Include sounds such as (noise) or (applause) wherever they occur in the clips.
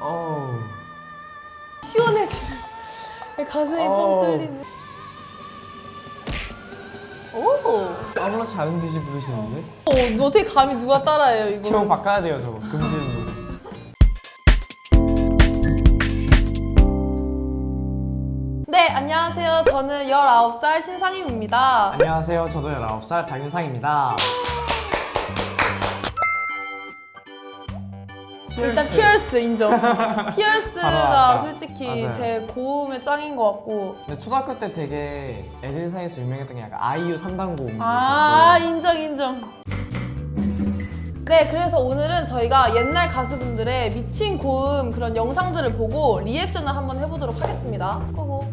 어우. 시원해지네. 가슴이 어우. 뻥 뚫리네. 오! 아무렇지 않은 듯이 부르시는데? 어, 너 어떻게 감히 누가 따라해요, 이거? 제목 바꿔야 돼요, 저거. 금지는 노래. 네, 안녕하세요. 저는 19살 신상임입니다. 안녕하세요. 저도 19살 박윤상입니다. 일단 티얼스 인정. (laughs) 티얼스가. 솔직히 맞아요. 제 고음의 짱인 것 같고. 근데 초등학교 때 되게 애들 사이에서 유명했던 게 약간 아이유 3단 고음이 아, 인정, 인정. 네, 그래서 오늘은 저희가 옛날 가수분들의 미친 고음 그런 영상들을 보고 리액션을 한번 해보도록 하겠습니다. 고고.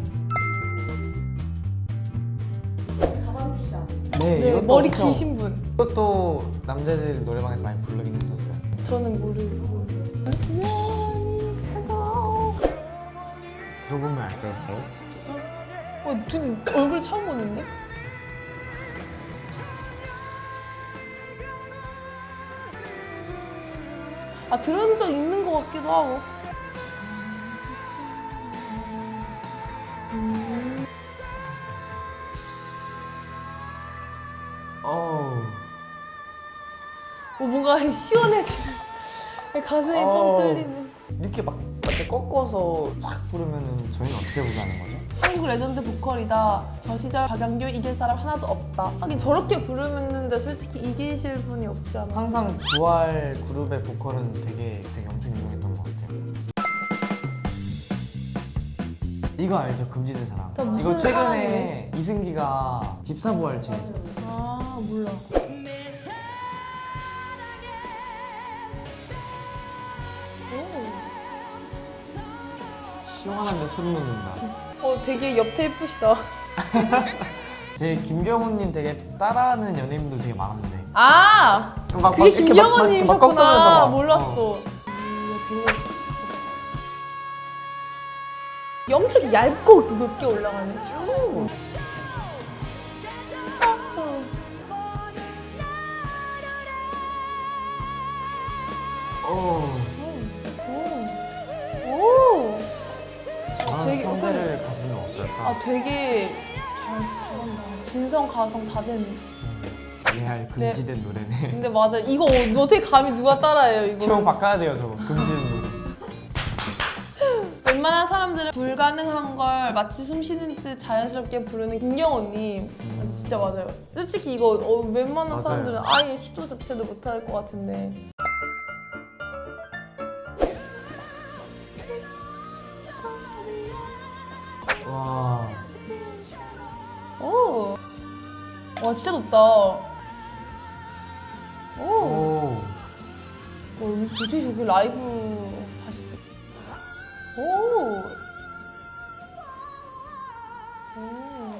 네, 네, 이것도 머리 엄청- 기신 분. 이것도 남자들 노래방에서 많이 부르긴 했었어요. 저는 모르고. 들어보면 알까요? 바로? 어, 둘이 얼굴 처음 보는데? 아, 들은 적 있는 것 같기도 하고. 어우. 어, 뭔가 시원해지네. 가슴이 뻥 어우. 뚫리네. 이렇게 막 이렇게 꺾어서 쫙 부르면은 저희는 어떻게 부르는 거죠? 한국 레전드 보컬이다. 저 시절 박영규 이길 사람 하나도 없다. 하긴 저렇게 부르는데 솔직히 이기실 분이 없지 않아. 항상 부활 그룹의 보컬은 되게 되게 엄청 유명했던 것 같아요. 이거 알죠? 금지된 사람. 나 무슨 이거 최근에 사람이네? 이승기가 집사 부활 제 아, 몰라. 시원한데 소리 녹는다. 어, 되게 옆 테이프시다. 제 김경호님 되게 따라하는 연예인들 되게 많았는데. 아! 막- 막 그게 이렇게 막- 막- 막 꺾으면서 김경호님이셨구나. 막, 몰랐어. 어. 이게 엄청 얇고 높게 올라가네. 쭉. 되게 잘 잘한다. 진성 가성 다 되네. 레알 금지된 노래네. 근데 맞아. 이거 어떻게 감히 누가 따라해요, 이거. 제목 바꿔야 돼요, 저거. 금지된 노래. (laughs) 웬만한 사람들은 불가능한 걸 마치 숨 쉬는 듯 자연스럽게 부르는 김경호님 음. 진짜 맞아요 솔직히 이거 어, 웬만한 맞아요. 사람들은 아예 시도 자체도 못할 것 같은데 와 진짜 높다 오. 오. 와, 이 도대체 저기 라이브 하시지 오. 오.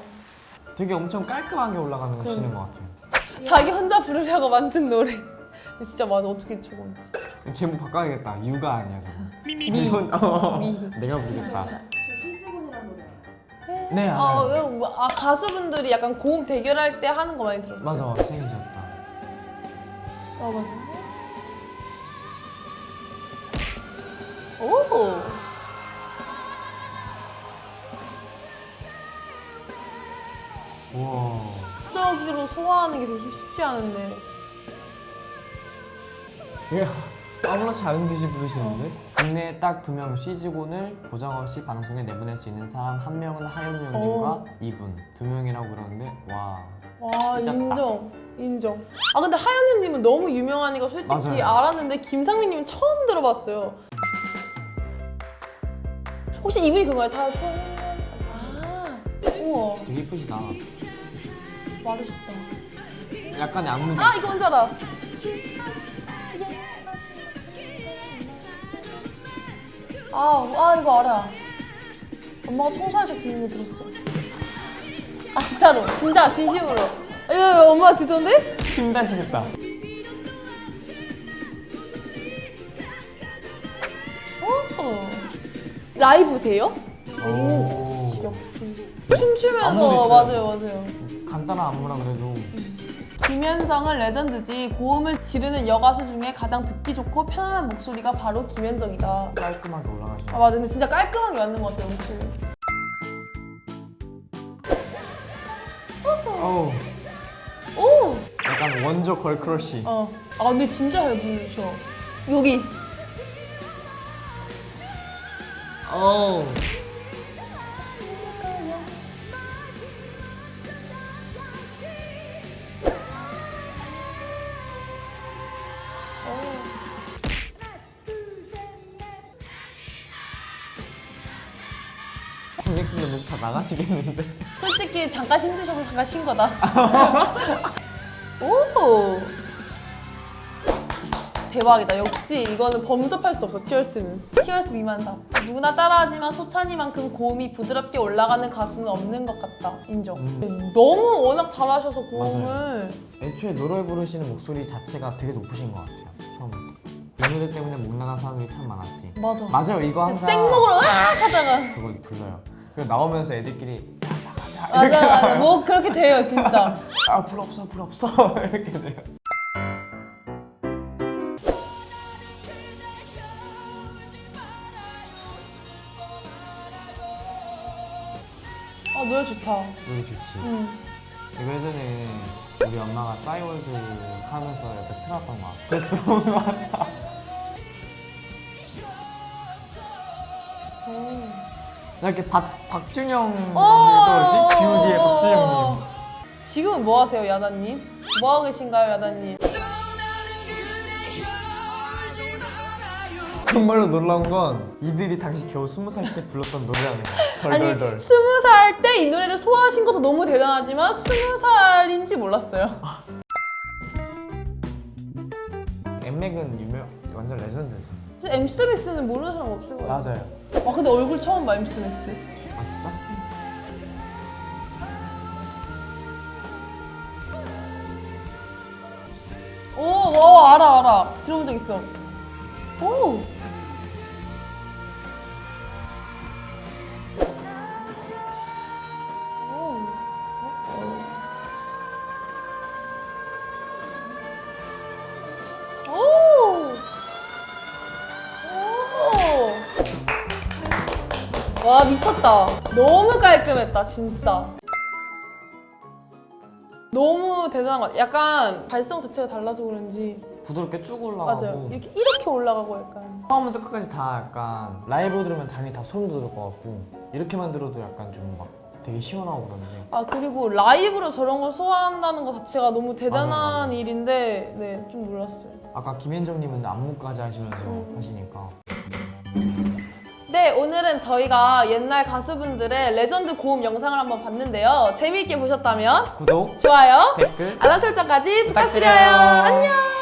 되게 엄청 깔끔하게 올라가는 거. 치는 것 같아요. 자기 혼자 부르려고 만든 노래 근데 진짜 맞아 어떻게 저건 제목 바꿔야겠다. 유가 아니야, 저거. 미. (laughs) 어, 미. 내가 부르겠다. 네, 아, 알아요. 왜, 뭐, 아 가수분들이 약간 고음 대결할 때 하는 거 많이 들었어요. 맞아, 생이셨다. 아, 맞아. 오. 우와. 저기로 소화하는 게 되게 쉽지 않은데. 예. 아무렇지 않은 듯이 부르시는데? 국내에 딱 두명 쉬지곤을 보장 없이 방송에 내보낼 수 있는 사람 한 명은 하현우 형님과 어. 이분 두 명이라고 그러는데 와 와 진짜 인정. 인정. 아 근데 하연우님은 너무 유명하니까 솔직히 맞아요. 알았는데 김상민님은 처음 들어봤어요. 혹시 이분이 그거예요? 다 통. 아. 우와 되게 이쁘시다. 마르셨다. 약간의 안무 아 이거 뭔지 알아. 아, 아 이거 알아. 엄마가 청소할 때 듣는 거 들었어. 아 진짜로, 진짜 진심으로. 이거 엄마가 듣던데? 힘다시겠다. 어. 라이브세요? 오. 역시. 춤추면서 안무도 있어요. 맞아요, 맞아요. 간단한 안무라 그래도 김현정은 레전드지 고음을 지르는 여가수 중에 가장 듣기 좋고 편안한 목소리가 바로 김현정이다. 깔끔하게 올라가시죠. 아 맞아 근데 진짜 깔끔하게 맞는 것 같아요 목소리. 어우, 오! 약간 원조 걸 크러쉬. 어. 아 근데 진짜 잘 부르셔. 여기. 어우. 관객분들 모두 다 나가시겠는데? 솔직히 잠깐 힘드셔서 잠깐 쉰 거다. (laughs) 오! 대박이다. 역시 이거는 범접할 수 없어, 티얼스는. 티얼스 미만사. 누구나 따라하지만 소찬이만큼 고음이 부드럽게 올라가는 가수는 없는 것 같다. 인정. 음. 너무 워낙 잘하셔서 고음을. 애초에 노래 부르시는 목소리 자체가 되게 높으신 것 같아요. 처음부터. 이 노래 때문에 못 나간 사람들이 참 많았지. 맞아. 맞아요, 이거 진짜 항상 생목으로 으악 하다가. 그걸 불러요. 그리고 나오면서 애들끼리 야 나가자 맞아, 이렇게 맞아. 가요. 뭐 그렇게 돼요, 진짜. (laughs) 아불 없어 불 없어 (laughs) 이렇게 돼요. 아, 노래 좋다. 노래 좋지. 응. 이거 예전에 우리 엄마가 싸이월드 하면서 옆에서 틀었던 것 같아. 그래서 들어온 것 같아. 나 이렇게 박 박준영 어. 떠오르지? G.O.D의 박준영님. 지금은 뭐 하세요, 야다님? 뭐 하고 계신가요, 야다님? 정말로 놀라운 건 이들이 당시 겨우 스무 살 때 불렀던 노래라는. (laughs) 아니 덜덜덜. 스무 살 때 이 노래를 소화하신 것도 너무 대단하지만 스무 살인지 몰랐어요. 엠맥은 유명 완전 레전드죠. MC 더 맥스는 모르는 사람 없을 거예요. 맞아요. 아 근데 얼굴 처음 봐 MC 더 맥스. 아 진짜? 오, 와 알아 알아. 들어본 적 있어. 오. 오. 와 미쳤다. 너무 깔끔했다 진짜. 너무 대단한 것 같아. 약간 발성 자체가 달라서 그런지 부드럽게 쭉 올라가고 맞아요. 이렇게 이렇게 올라가고 약간. 처음부터 끝까지 다 약간 라이브로 들으면 당연히 다 소름 돋을 것 같고 이렇게만 들어도 약간 좀 막 되게 시원하고 그런데 아 그리고 라이브로 저런 걸 소화한다는 것 자체가 너무 대단한 맞아요, 맞아요. 일인데 네 좀 놀랐어요. 아까 김현정님은 안무까지 하시면서 음. 하시니까 네 오늘은 저희가 옛날 가수분들의 레전드 고음 영상을 한번 봤는데요. 재미있게 보셨다면 구독, 좋아요, 댓글 알람 설정까지 부탁드려요. 부탁드려요. 안녕.